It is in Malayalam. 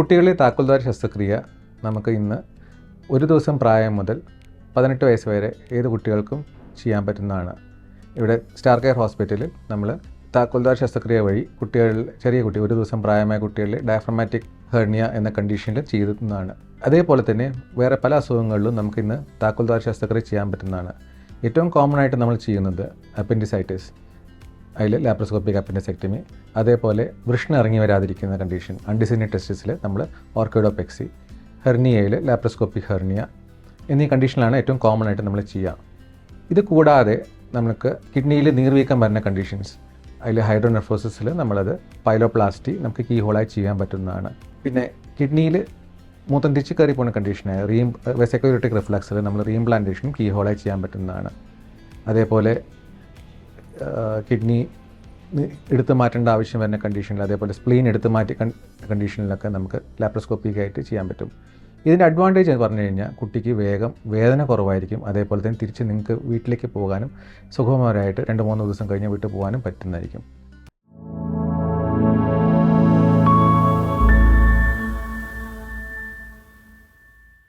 കുട്ടികളിലെ താക്കോൽദ്വാര ശസ്ത്രക്രിയ നമുക്ക് ഇന്ന് ഒരു ദിവസം പ്രായം മുതൽ പതിനെട്ട് വയസ്സ് വരെ ഏത് കുട്ടികൾക്കും ചെയ്യാൻ പറ്റുന്നതാണ്. ഇവിടെ സ്റ്റാർ കെയർ ഹോസ്പിറ്റലിൽ നമ്മൾ താക്കോൽദ്വാര ശസ്ത്രക്രിയ വഴി കുട്ടികളിൽ ചെറിയ കുട്ടി ഒരു ദിവസം പ്രായമായ കുട്ടികളിൽ ഡയഫ്രമാറ്റിക് ഹെർണിയ എന്ന കണ്ടീഷനിൽ ചെയ്യുന്നതാണ് അതേപോലെ തന്നെ വേറെ പല അസുഖങ്ങളിലും നമുക്ക് ഇന്ന് താക്കോൽദ്വാര ശസ്ത്രക്രിയ ചെയ്യാൻ പറ്റുന്നതാണ്. ഏറ്റവും കോമൺ ആയിട്ട് നമ്മൾ ചെയ്യുന്നത് അപ്പൻഡിസൈറ്റിസ്. അതിൽ ലാപ്രോസ്കോപ്പിക് അപ്പൻഡിസെക്ടമി അതേപോലെ വൃഷ്ണ ഇറങ്ങി വരാതിരിക്കുന്ന കണ്ടീഷൻ അണ്ടിസിനി ടെസ്റ്റിസിൽ നമ്മൾ ഓർക്കിഡോപെക്സി ഹെർണിയയിൽ ലാപ്രോസ്കോപ്പിക് ഹെർണിയ എന്നീ കണ്ടീഷനിലാണ് ഏറ്റവും കോമൺ ആയിട്ട് നമ്മൾ ചെയ്യുക ഇത് കൂടാതെ നമുക്ക് കിഡ്നിയിൽ നീർവീക്കം വരുന്ന കണ്ടീഷൻസ് അതിൽ ഹൈഡ്രോനെഫ്രോസിസിൽ നമ്മളത് പൈലോപ്ലാസ്റ്റി നമുക്ക് കീ ഹോളായി ചെയ്യാൻ പറ്റുന്നതാണ്. പിന്നെ കിഡ്നിയിൽ മൂത്തം തിരിച്ച് കയറി പോകുന്ന കണ്ടീഷനായ റീം വെസക്യൂരിറ്റിക് റിഫ്ലക്സിൽ നമ്മൾ റീംപ്ലാന്റേഷനും കീ ഹോളായി ചെയ്യാൻ പറ്റുന്നതാണ്. അതേപോലെ കിഡ്നി എടുത്തു മാറ്റേണ്ട ആവശ്യം വരുന്ന കണ്ടീഷനിൽ അതേപോലെ സ്പ്ലീൻ എടുത്തു മാറ്റി കണ്ടീഷനിലൊക്കെ നമുക്ക് ലാപ്രോസ്കോപ്പിക്കായിട്ട് ചെയ്യാൻ പറ്റും. ഇതിന്റെ അഡ്വാന്റേജ് എന്ന് പറഞ്ഞു കഴിഞ്ഞാൽ കുട്ടിക്ക് വേഗം വേദന കുറവായിരിക്കും. അതേപോലെ തന്നെ തിരിച്ച് നിങ്ങൾക്ക് വീട്ടിലേക്ക് പോകാനും സുഖമായിട്ട് രണ്ട് മൂന്ന് ദിവസം കഴിഞ്ഞ് വീട്ടിൽ പോകാനും പറ്റുന്നതായിരിക്കും.